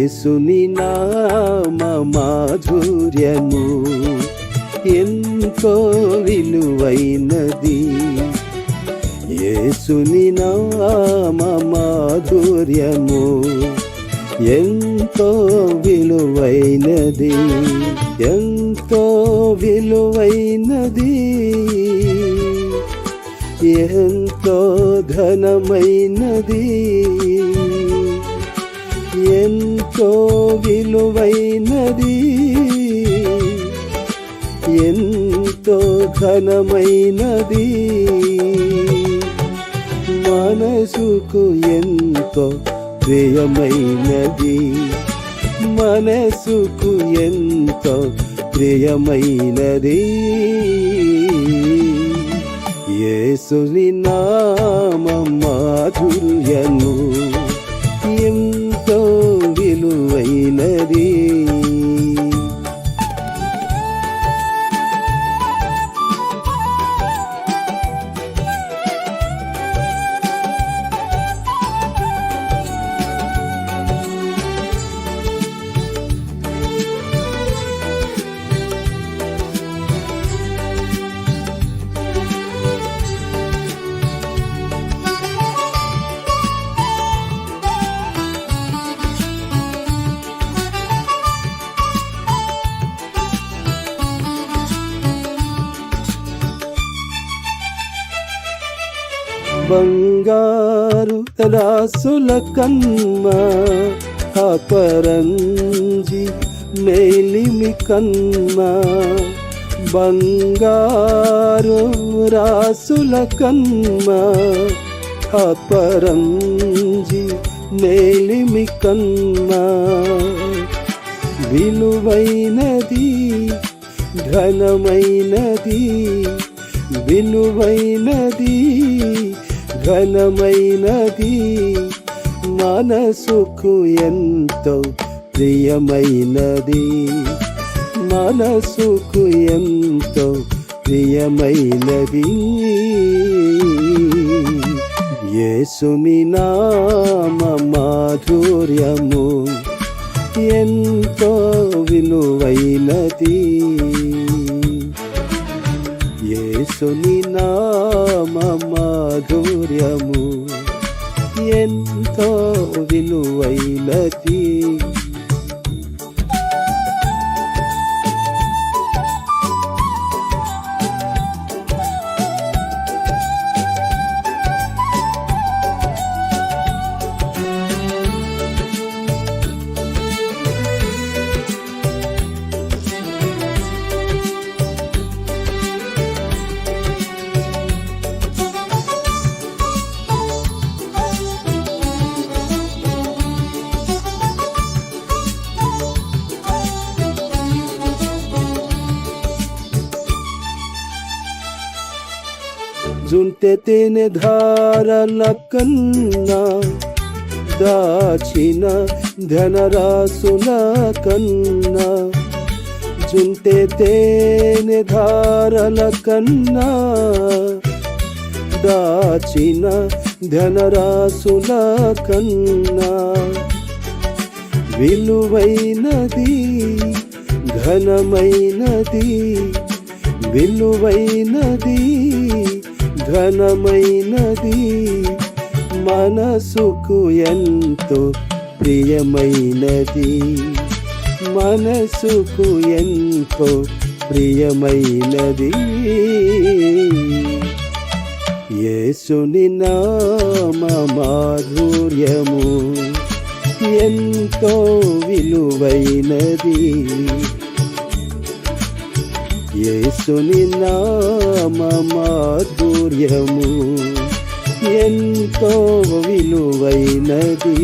యేసుని నామ మాధుర్యము ఎంతో విలువైనది. యేసుని నామ మాధుర్యము ఎంతో విలువైనది. ఎంతో విలువైనది. ఎంతో ఘనమైనది. ఎంతో విలువైనది. ఎంతో ఘనమైనది. మనసుకు ఎంతో ప్రియమైనది. మనసుకు ఎంతో ప్రియమైనది. యేసుని నామ మాధుర్యము. విలువైనది బంగారు రాసుల కమ్మ అపరంజి మేలిమి కమ్మ బంగారు రాసుల కమ్మ అపరంజి మేలిమి కమ్మ విలువైనది ఘనమైనది విలువైనది ఘనమైనది మనసుకు ఎంతో ప్రియమైనది. మనసుకు ఎంతో ప్రియమైనది. యేసుని నామ మాధుర్యము ఎంతో విలువైనది. యేసుని నామ మాధుర్యము ఎంతో విలువైనది. జుంటే తేనె ధారల కన్నా దాచిన ధనరాసుల కన్నా. జుంటే తేనె ధారల కన్నా దాచిన ధనరాసుల కన్నా. విలువైనది ఘనమైనది విలువైనది ఘనమైనది మనసుకు ఎంతో ప్రియమైనది. మనసుకు ఎంతో ప్రియమైనది. యేసుని నామమాధుర్యము ఎంతో విలువైనది. యేసుని నామమాధుర్యము ఎంతో విలువైనది.